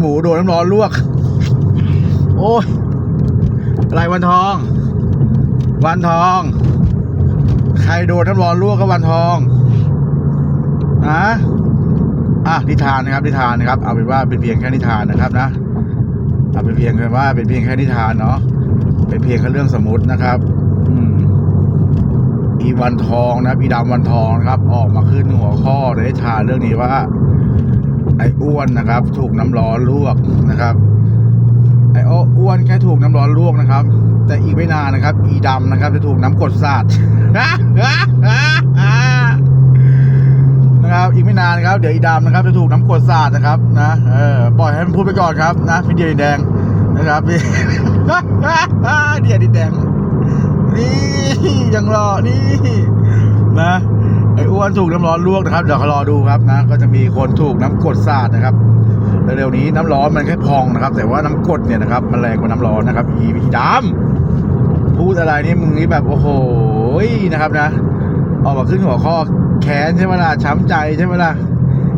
หมูโดนน้ำร้อนลวก โอ้ยอะไรวันทอง วันทอง ใครโดนน้ำร้อนลวกก็วันทองนะอะนิทานนะครับนิทานนะครับ เอาเป็นว่าเป็นเพียงแค่นิทานนะครับนะเอาเป็นเพียงแค่ว่าเป็นเพียงแค่นิทานเนาะเป็นเพียงแค่เรื่องสมมตินะครับอีวันทองนะอีดำวันทองนะครับ ออกมาขึ้นหัวข้อในนิทานเรื่องนี้ว่า ไอ้อ้วนนะครับ ถูกน้ำร้อนลวกนะครับ ไอ้อ้วนแค่ถูกน้ำร้อนลวกนะครับ แต่อีกไม่นานนะครับ อีดำนะครับ จะถูกน้ำกรดสาดนะครับ อีกไม่นานครับ เดี๋ยวอีดำนะครับ จะถูกน้ำกรดสาดนะครับนะเออปล่อยให้มันพูดไปก่อนครับนะพี่เดียดแดงนะครับพี่เดียดแดงนี่ยังรอนี่นะ อ้อ้วนถูกน้ำร้อนลวกนะครับเดี๋ยวเขารอดูครับนะ ก็จะมีคนถูกน้ำกรดสาดนะครับเร็วๆนี้น้ำร้อนมันแค่พองนะครับ แต่ว่าน้ำกรดเนี่ยนะครับมันแรงกว่าน้ำร้อนนะครับ อีพีดำพูดอะไรนี่มึงนี่แบบโอ้โหนะครับนะ ออกมาขึ้นหัวข้อแค้นใช่ไหมล่ะช้ำใจใช่ไหมล่ะ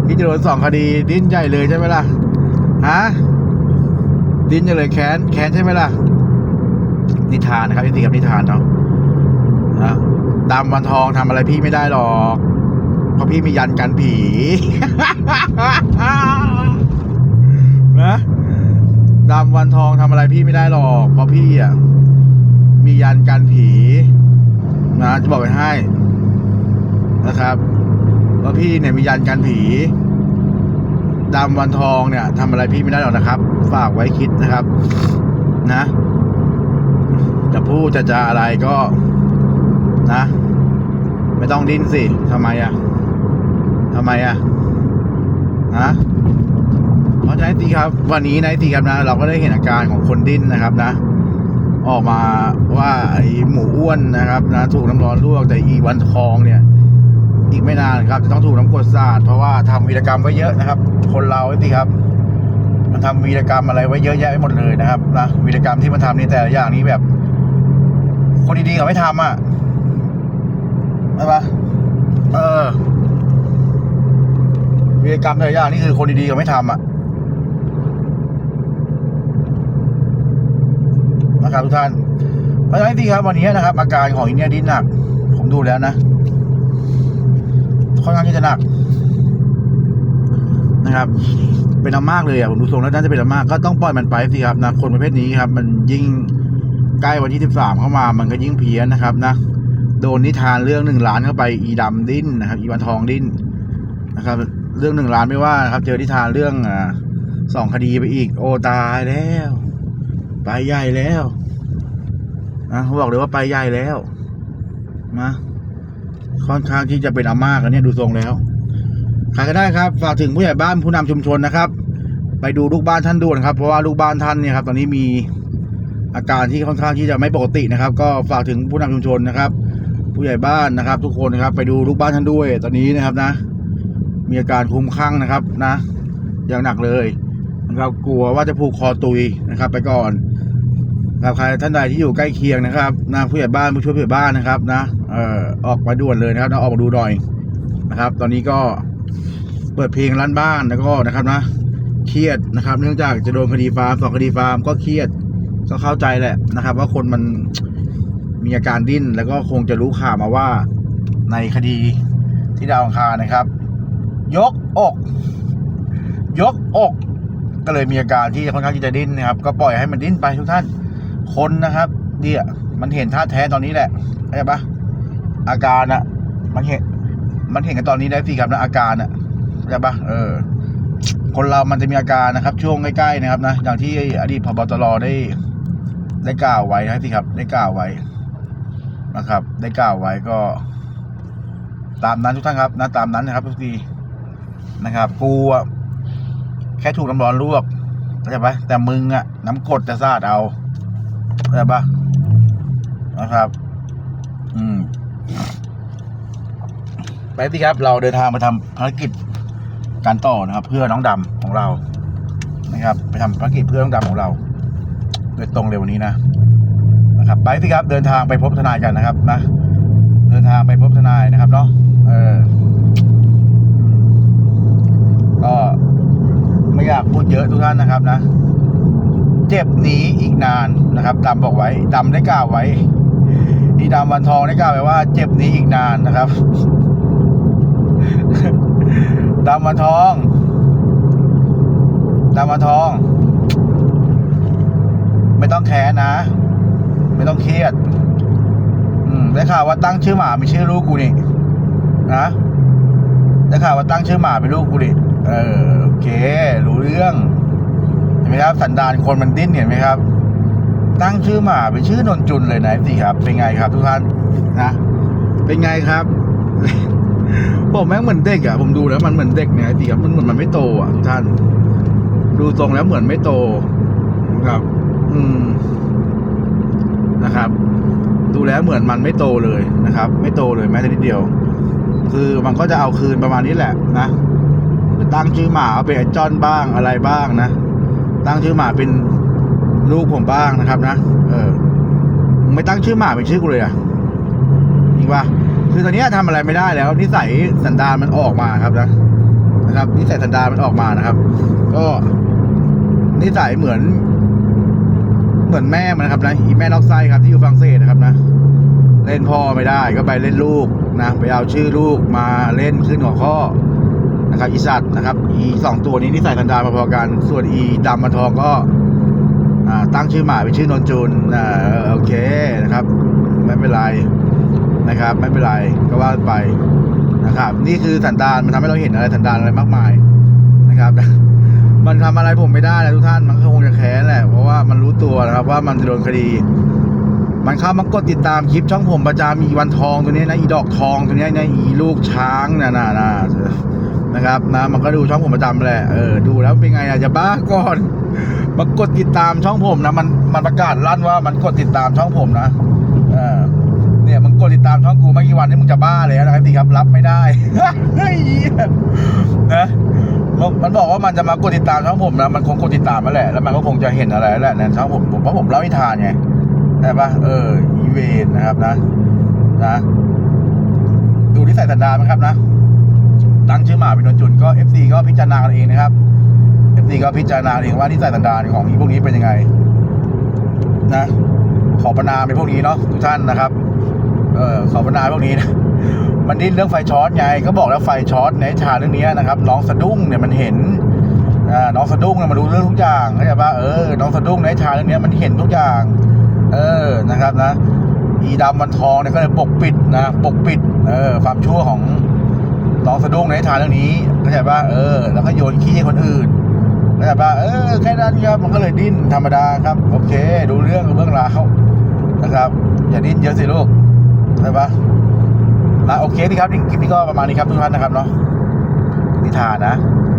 ที่จะโดนสองคดีดิ้นใหญ่เลยใช่ไหมล่ะฮะดิ้นใหญ่เลยแค้นแค้นใช่ไหมล่ะนิทานนะครับจริงๆครับนิทานเนาะนะ ดำวันทองทำอะไรพี่ไม่ได้หรอก เพราะพี่มียันกันผี นะดำวันทองทำอะไรพี่ไม่ได้หรอก เพราะพี่อะ มียันกันผี นะจะบอกไปให้ นะครับว่าพี่เนี่ยมียันกันผีดำวันทองเนี่ยทำอะไรพี่ไม่ได้หรอกนะครับ ฝากไว้คิดนะครับ นะ จะพูดจะจะอะไรก็ นะ ไม่ต้องดิ้นสิทำไมอะทำไมอะฮะเพราะฉะนั้นทีครับ วันนี้นะทีครับนะ เราก็ได้เห็นอาการของคนดิ้นนะครับนะ ออกมาว่าไอหมูอ้วนนะครับนะ ถูกน้ำร้อนลวกแต่อีวันทองเนี่ย อีกไม่นานครับ จะต้องถูกน้ำกรดสาดเพราะว่าทำวีรกรรมไว้เยอะนะครับ คนเราทีครับมันทำวีรกรรมอะไรไว้เยอะแยะไปหมดเลยนะครับนะวีรกรรมที่มันทำนี่แต่ละอย่างนี้แบบ คนดีๆเขาไม่ทำอะ ใช่ปะเออวีรกรรมแต่ละอย่างนี่คือคนดีๆเขาไม่ทำอะนะครับทุกท่านเพราะฉะนั้นที่ครับวันนี้นะครับ อาการของอินเนียดินหนัก ผมดูแล้วนะค่อนข้างที่จะหนักนะครับ เป็นอามากเลยอะผมดูทรงแล้วน่าจะเป็นอามากก็ต้องปล่อยมันไปสิครับนะคนประเภทนี้ครับ มันยิ่งใกล้วันที่สิบสามเข้ามา มันก็ยิ่งเพี้ยนนะครับนะ โดนนิทานเรื่องหนึ่งล้านเข้าไปอีดำดิ้นนะครับ อีวันทองดิ้นนะครับ เรื่องหนึ่งล้านไม่ว่านะครับ เจอนิทานเรื่องอ่าสองคดีไปอีก โอตายแล้วไปใหญ่แล้วนะเขาบอกเลยว่าไปใหญ่แล้วนะค่อนข้างที่จะเป็นอาม่ากันเนี้ยดูทรงแล้วใครก็ได้ครับ ฝากถึงผู้ใหญ่บ้านผู้นำชุมชนนะครับ ไปดูลูกบ้านท่านด่วนครับ เพราะว่าลูกบ้านท่านเนี่ยครับ ตอนนี้มีอาการที่ค่อนข้างที่จะไม่ปกตินะครับ ก็ฝากถึงผู้นำชุมชนนะครับ ผู้ใหญ่บ้านนะครับ ทุกคนนะครับ ไปดูลูกบ้านท่านด้วย ตอนนี้นะครับนะ มีอาการคุ้มคลั่งนะครับนะอย่างหนักเลยนะครับกลัวว่าจะผูกคอตุยนะครับ ไปก่อนครับใครท่านใดที่อยู่ใกล้เคียงนะครับนะผู้ใหญ่บ้านผู้ช่วยผู้ใหญ่บ้านนะครับ นะเอ่อออกมาด่วนเลยนะครับนะออกมาดูหน่อยนะครับ ตอนนี้ก็เปิดเพลงร้านบ้านแล้วก็นะครับนะเครียดนะครับ เนื่องจากจะโดนคดีฟาร์มสองคดีฟาร์มก็เครียดก็เข้าใจแหละนะครับ ว่าคนมัน มีอาการดิ้นแล้วก็คงจะรู้ข่าวมาว่าในคดีที่ดาวอังคารนะครับ ยกอก ยกอก ก็เลยมีอาการที่ค่อนข้างที่จะดิ้นนะครับ ก็ปล่อยให้มันดิ้นไปทุกท่าน คนนะครับเนี่ยมันเห็นท่าแท้ตอนนี้แหละเข้าใจปะอาการอะมันเห็นมันเห็นกันตอนนี้ได้สิครับนะอาการอะเข้าใจปะเออ คนเรามันจะมีอาการนะครับ ช่วงใกล้ๆนะครับนะอย่างที่อดีตพบตรได้ได้กล่าวไว้นะสิครับ ได้กล่าวไว้ นะครับ ได้กล่าวไว้ก็ ตามนั้นทุกท่านครับนะตามนั้นนะครับ ทุกทีนะครับ กูอะแค่ถูกน้ำร้อนลวกเข้าใจปะแต่มึงอะน้ำกรดจะสาดเอาเข้าใจปะนะครับ อืมไปสิครับ เราเดินทางมาทำภารกิจการต่อนะครับ เพื่อน้องดำของเรานะครับ ไปทำภารกิจเพื่อน้องดำของเราโดยตรงเร็วนี้นะ นะครับไปสิครับเดินทางไปพบทนายกันนะครับนะ เดินทางไปพบทนายนะครับเนาะเออก็ไม่อยากพูดดเยอะทุกท่านนะครับนะ เจ็บหนีอีกนานนะครับดำบอกไว้ดำได้กล่าวไว้อีดำวันทองได้กล่าวไว้ว่า เจ็บหนีอีกนานนะครับดำวันทองดำวันทอง ไม่ต้องแค้นนะ ไม่ต้องเครียด อืมได้ข่าวว่าตั้งชื่อหมาเป็นชื่อลูกกูนี่นะได้ข่าวว่าตั้งชื่อหมาเป็นลูกกูนี่เออโอเค รู้เรื่องเห็นไหมครับสันดานคนมันดิ้นเห็นไหมครับ ตั้งชื่อหมาเป็นชื่อนนจุนเลยนะสิครับ เป็นไงครับ ทุกท่านนะเป็นไงครับผมแม่งเหมือนเด็กอะผมดูแล้วมันเหมือนเด็กเนี่ยสิครับมันเหมือนมันไม่โตอะทุกท่าน ดูทรงแล้วเหมือนไม่โตครับ อืม นะครับ ดูแล้วเหมือนมันไม่โตเลยนะครับ ไม่โตเลยแม้แต่นิดเดียว คือมันก็จะเอาคืนประมาณนี้แหละนะตั้งชื่อหมาเอาเป็นไอจอนบ้างอะไรบ้างนะ ตั้งชื่อหมาเป็นลูกผมบ้างนะครับนะ เออ ไม่ตั้งชื่อหมาเป็นชื่อกูเลยอะจริงปะคือตอนนี้ทำอะไรไม่ได้แล้ว นิสัยสันดานมันออกมาครับนะ นะครับ นิสัยสันดานมันออกมานะครับ ก็นิสัยเหมือน เหมือนแม่มันนะครับนะอีแม่นอกไส้ครับที่อยู่ฝรั่งเศสนะครับนะ เล่นพ่อไม่ได้ก็ไปเล่นลูกนะไปเอาชื่อลูกมาเล่นขึ้นหัวข้อนะครับอีสัตว์นะครับอีสองตัวนี้นิสัยสันดานพอๆกันส่วนอีดำมาทองก็ตั้งชื่อหมาเป็นชื่อนนจุนอ่าโอเคนะครับ ไม่เป็นไรนะครับ ไม่เป็นไรก็ว่าไปนะครับ นี่คือสันดานมันทำให้เราเห็นอะไรสันดานอะไรมากมายนะครับ มันทำอะไรผมไม่ได้นะทุกท่านมันคงจะแค้นแหละเพราะว่ามันรู้ตัวนะครับว่ามันจะโดนคดี มันเข้ามากดติดตามคลิปช่องผมประจำอีวันทองตัวนี้นะอีดอกทองตัวนี้นะอีลูกช้างน่ะนะนะนะครับนะมันก็ดูช่องผมประจำแหละเออดูแล้วเป็นไงอะจจะบ้าก่อนมากดติดตามช่องผมนะมันมันประกาศลั่นว่ามันกดติดตามช่องผมนะเออเนี่ยมึงกดติดตามช่องกูไม่กี่วันนี้มึงจะบ้าแล้วนะครับสิครับรับไม่ได้เฮ้ย มันบอกว่ามันจะมากดติดตามช่องผมนะมันคงกดติดตามมาแหละ แล้วมันก็คงจะเห็นอะไรแหละในช่องผมผมเพราะผมเล่านิทานไงใช่ปะเอออีเวนนะครับนะนะดูที่ใส่สันดานไหมครับนะ ตั้งชื่อหมาเป็นนจุนก็ FC ก็พิจารณากันเองนะครับ FC ก็พิจารณาเองว่าที่ใส่สันดานของอีพวกนี้เป็นยังไง นะ ขอประนามเป็นพวกนี้เนาะทุกท่านนะครับ เออขอประนามพวกนี้นะ มันดิ้นเรื่องไฟช็อตไงก็บอกแล้วไฟช็อตในชาเรื่องนี้นะครับ น้องสะดุ้งเนี่ยมันเห็นอ่าน้องสะดุ้งเนี่ยมันรู้เรื่องทุกอย่างเข้าใจปะเออน้องสะดุ้งในชาเรื่องนี้มันเห็นทุกอย่าง เออนะครับนะอีดำมันทองเนี่ยก็เลยปกปิดนะปกปิดเออความชั่วของน้องสะดุ้งในนิทานเรื่องนี้เข้าใจป่ะเออ แล้วก็โยนขี้ให้คนอื่นเข้าใจป่ะเออแค่นั้นครับมันก็เลยดิ้นธรรมดาครับ โอเค ดูเรื่องเรื่องราวนะครับ อย่าดิ้นเยอะสิลูกเข้าใจป่ะ โอเคดีครับคลิปนี้ก็ประมาณนี้ครับทุกท่านนะครับเนาะนิทานนะ